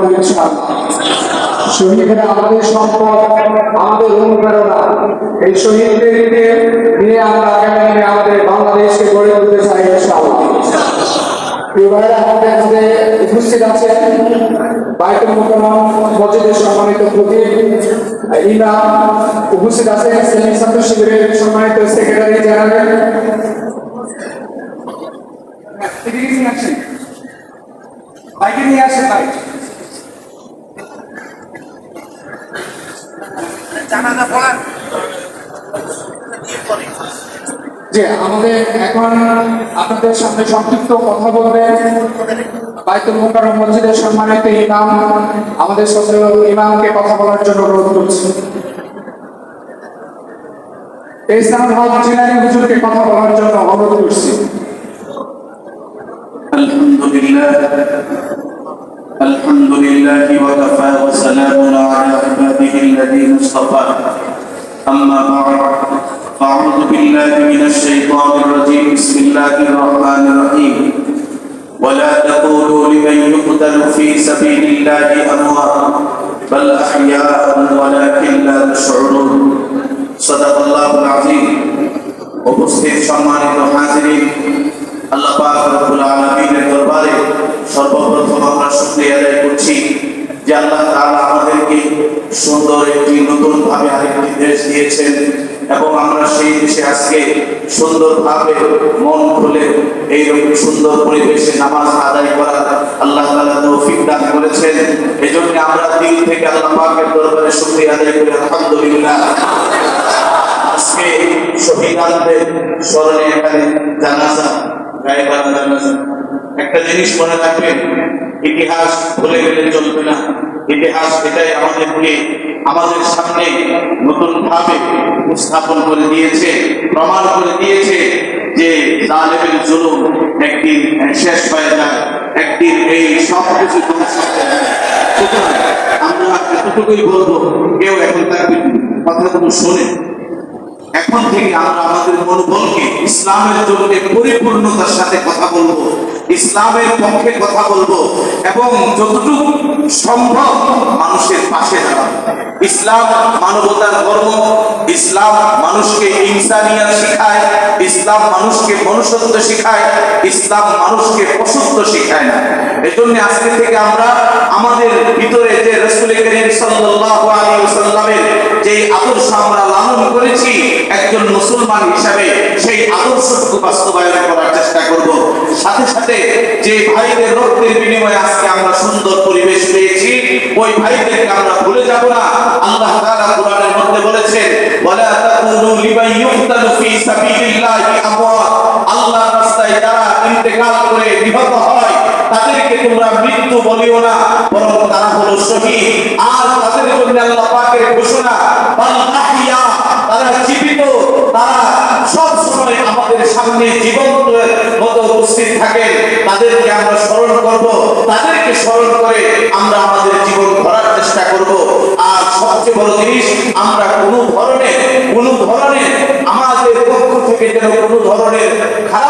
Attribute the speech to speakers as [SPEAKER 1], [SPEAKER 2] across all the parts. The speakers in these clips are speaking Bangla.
[SPEAKER 1] করব ইনশাআল্লাহ শহীদরা আমাদের সম্পদ, আমাদের অনুপ্রেরণা এই শহীদদেরকে নিয়ে আমরা আগামী দিনে আমাদের বাংলাদেশকে গড়ে তুলতে চাই, ইনশাআল্লাহ। উপস্থিত আছেন বাইতুল মোকাররম মসজিদের সম্মানিত খতিব ইমাম উপস্থিত আছেন ইসলামিক ছাত্র শিবিরের সম্মানিত সেক্রেটারি জেনারেল। বাইকে নিয়ে আসেন, বাইক
[SPEAKER 2] জানাজা পড়ান
[SPEAKER 1] যে আমাদের এখন আপনাদের সামনে সংক্ষিপ্ত কথা বলবেন। বাইতুল মুকাররম মসজিদের সম্মানিত ইমাম, আমাদের সচিব ইমামকে কথা বলার জন্য অনুরোধ করছি। ইসলাম হক জিলানি হুজুরকে কথা বলার জন্য অনুরোধ করছি।
[SPEAKER 2] আলহামদুলিল্লাহ। আলহামদুলিল্লাহি ওয়া কাফা ওয়া সালামুন আলা ইবাদিহি আল্লাযীনা ইসতাফা আম্মা বা'দ। فأعوذ بالله من الشيطان الرجيم بسم الله الرحمن الرحيم ولا تقولوا لمن يقتل في سبيل الله أموات بل أحياء ولكن لا تشعرون صدق الله العظيم উপস্থিত সম্মানিত হাজিরিন আল্লাহ পাক রব্বুল আলামিনের দরবারে সর্বপ্রথম আমরা শুকরিয়া আদায় করছি যে আল্লাহ তাআলা আমাদেরকে সুন্দর একটি নতুন ভাবে আরেকটি দেশ দিয়েছেন এবং আমরা সেই দেশে আজকে সুন্দরভাবে মন খুলে এইরকম সুন্দর পরিবেশে নামাজ আদায় করা আল্লাহ তৌফিক দান করেছেন। এজন্য আমরা দিল থেকে আল্লাহ পাকের দরবারে শুকরিয়া আদায় করি, আলহামদুলিল্লাহ। আজকে শহীদানদের স্মরণে এখানে জানাজা গায়েবান জানাজা। একটা জিনিস মনে রাখবেন ইতিহাস ভুলে গেলে চলবে না। ইতিহাস এটাই আমাদেরকে আমাদের সামনে নতুন ভাবে উপস্থাপন করে দিয়েছে, প্রমাণ করে দিয়েছে যে জালেমের জুলুম একদিন শেষ হয়ে যায় একদিন এই সব কিছু ধ্বংস হয়ে আমরা এতটুকুই বলব, কেউ এখন তার কথাগুলো শোনে। এখন থেকে আমরা আমাদের মনোবলকে, ইসলামের জন্য পরিপূর্ণতার সাথে কথা বলব। ইসলামের পক্ষে কথা বলব এবং যতটুকু সম্ভব মানুষের পাশে দাঁড়াবো। ইসলাম মানবতার ধর্ম, ইসলাম মানুষকে ইনসানিয়াত শেখায়, ইসলাম মানুষকে মনুষ্যত্ব শেখায়, ইসলাম মানুষকে পশুত্ব শেখায় না। এজন্য আজকে থেকে আমরা আমাদের ভিতরে যে রসুল করিম সাল্লাল্লাহু আলাইহি যে আদর্শ আমরা লালন করেছি একজন মুসলমান হিসাবে সেই আদর্শটুকু বাস্তবায়ন করার চেষ্টা করব। সাথে সাথে যে ভাইদের রক্তের বিনিময়ে আজকে আমরা সুন্দর পরিবেশ পেয়েছি, ওই ভাইদেরকে আমরা ভুলে যাব না। আল্লাহ তাআলা কোরআনের মধ্যে বলেছেন, ওয়ালা লিমান ইউকতালু ফি আমওয়াত। রাস্তায় যারা ইন্তেকাল করে নিহত হয়, তাদেরকে তোমরা মৃত্যু বলিও না, বরং তারা হলো শহীদ। আর তাদের জন্য আল্লাহ পাকের ঘোষণা, বাল তারা জীবিত। তারা সব সময় আমাদের সামনে জীবন্ত মতো উপস্থিত থাকে। তাদেরকে আমরা স্মরণ করব। তাদেরকে স্মরণ করে আমরা আমাদের জীবন ধরার চেষ্টা করব। আর সবচেয়ে বড় জিনিস, আমরা কোনো ধরনের কোনো ধরনের আমাদের পক্ষ থেকে যেন কোনো ধরনের খারাপ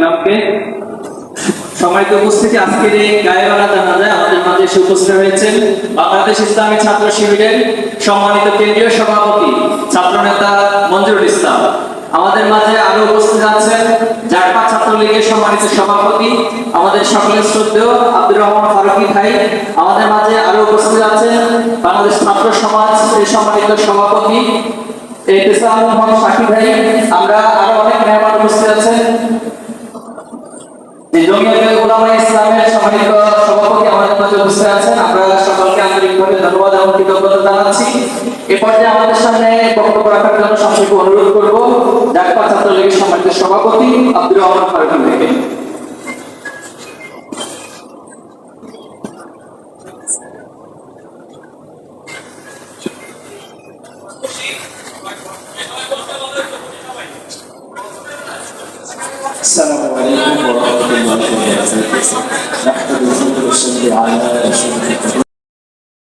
[SPEAKER 3] ইমামকে সম্মানিত উপস্থিতি, আজকের এই গায়েবালা জানাজায় আমাদের মাঝে এসে উপস্থিত হয়েছেন বাংলাদেশ ইসলামী ছাত্র শিবিরের সম্মানিত কেন্দ্রীয় সভাপতি, ছাত্রনেতা মঞ্জুরুল ইসলাম। আমাদের মাঝে আরও উপস্থিত আছেন জাটপা ছাত্রলীগের সম্মানিত সভাপতি, আমাদের সকলের শ্রদ্ধেয় আব্দুর রহমান ফারুকি ভাই। আমাদের মাঝে আরও উপস্থিত আছেন বাংলাদেশ ছাত্র সমাজ সম্মানিত সভাপতি, এহতেসাম মোহাম্মদ শাকিব ভাই। ধন্যবাদ এবং কৃতজ্ঞতা জানাচ্ছি। এ পর্যায়ে আমাদের সামনে বক্তব্য রাখার জন্য সংক্ষেপে অনুরোধ করব জাকপা ছাত্রলীগের সম্মানিত সভাপতি আব্দুর রহমান ফারুক থেকে
[SPEAKER 4] السلام عليكم ورحمة الله وبركاته نحمد ونصلي على رسول الله